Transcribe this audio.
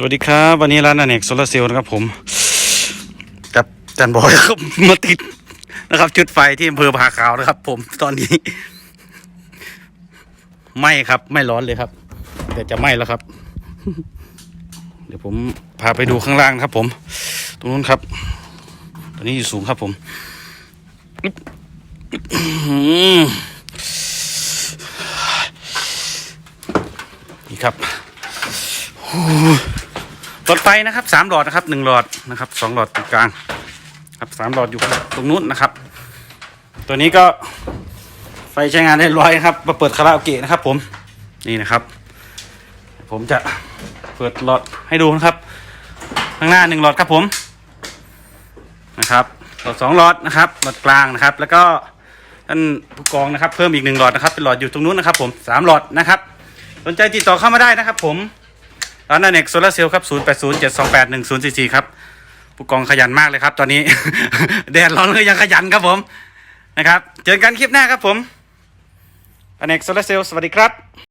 สวัสดีครับ วันนี้ร้านอเนกโซลาร์เซลล์นะครับผมกับจันบอยครับมาติดนะครับ จุดไฟที่อำเภอผาขาวนะครับ ผมตอนนี้ ไม่ครับไม่ร้อนเลยครับ แต่จะไหม้แล้วครับ เดี๋ยวผมพาไปดูข้างล่างครับ ผม ตรงนู้นครับ ตอนนี้อยู่สูงครับ ผมอึ๊บอื้อหือนี่ครับ หลอดไฟนะครับสามหลอดนะครับหนึ่งหลอดนะครับสองหลอดตรงกลางครับสามหลอดอยู่ตรงนู้นนะครับ ตัวนี้ก็ไฟใช้งานได้ร้อยครับมาเปิดคาราโอเกะนะครับ ผมนี่นะครับ ผมจะเปิดหลอดให้ดูนะครับ ข้างหน้าหนึ่งหลอดครับผมนะครับหลอดสองหลอดนะครับหลอดกลางนะครับ แล้วก็ท่านผู้กองนะครับ เพิ่มอีกหนึ่งหลอดนะครับ เป็นหลอดอยู่ตรงนู้นนะครับ ผมสามหลอดนะครับ สนใจติดต่อเข้ามาได้นะครับ ผม ร้านอเนกโซลาร์เซลล์ครับ 0 8 0 7 2 8 1 0 4 4 ครับ ผู้กองขยันมากเลยครับ ตอนนี้ แดดร้อนเลยยังขยันครับผมนะครับ เจอกันคลิปหน้าครับผมอเนกโซลาร์เซลล์สวัสดีครับ